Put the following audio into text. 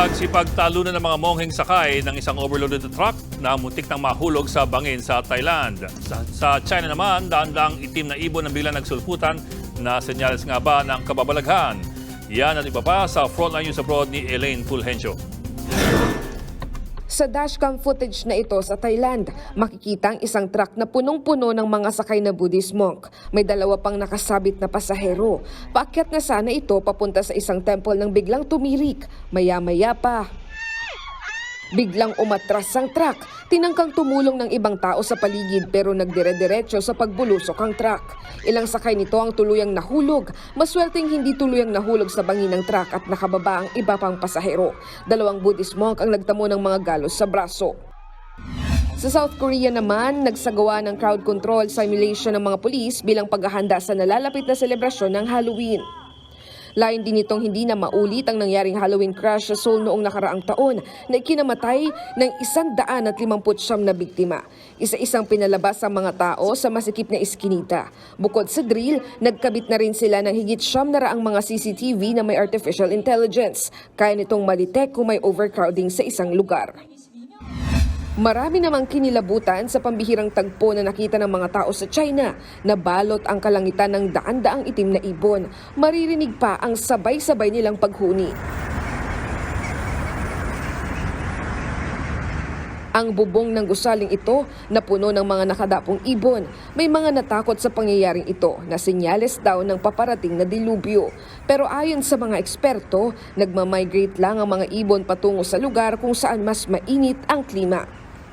Nagsipagtalunan ng mga mongheng sakay ng isang overloaded truck na muntik nang mahulog sa bangin sa Thailand. Sa, sa China naman, daan-daang itim na ibon ang biglang nagsulputan na senyales nga ba ng kababalaghan. Yan at iba pa sa Frontline News Abroad ni Elaine Fulgencio. Sa dashcam footage na ito sa Thailand, makikita ang isang truck na punong-puno ng mga sakay na Buddhist monk. May dalawa pang nakasabit na pasahero. Paakyat na sana ito papunta sa isang temple nang biglang tumirik. Maya-maya pa, Biglang umatras ang truck. Tinangkang tumulong ng ibang tao sa paligid pero nagdire-diretso sa pagbulusok ang truck. Ilang sakay nito ang tuluyang nahulog. Maswerteng hindi tuluyang nahulog sa bangin ng truck at nakababa ang iba pang pasahero. Dalawang Buddhist monk ang nagtamo ng mga galos sa braso. Sa South Korea naman, nagsagawa ng crowd control simulation ng mga pulis bilang paghahanda sa nalalapit na selebrasyon ng Halloween. Layon din itong hindi na maulit ang nangyaring Halloween crash sa Seoul noong nakaraang taon na ikinamatay ng isang daan at limamput siyam na biktima. Isa-isang pinalabas ang mga tao sa masikip na iskinita. Bukod sa drill, nagkabit na rin sila ng higit siyam na raang mga CCTV na may artificial intelligence. Kaya nitong malitek kung may overcrowding sa isang lugar. Marami namang kinilabutan sa pambihirang tagpo na nakita ng mga tao sa China na balot ang kalangitan ng daan-daang itim na ibon. Maririnig pa ang sabay-sabay nilang paghuni. Ang bubong ng gusaling ito na puno ng mga nakadapong ibon. May mga natakot sa pangyayaring ito na senyales daw ng paparating na dilubyo. Pero ayon sa mga eksperto, nagmamigrate lang ang mga ibon patungo sa lugar kung saan mas mainit ang klima.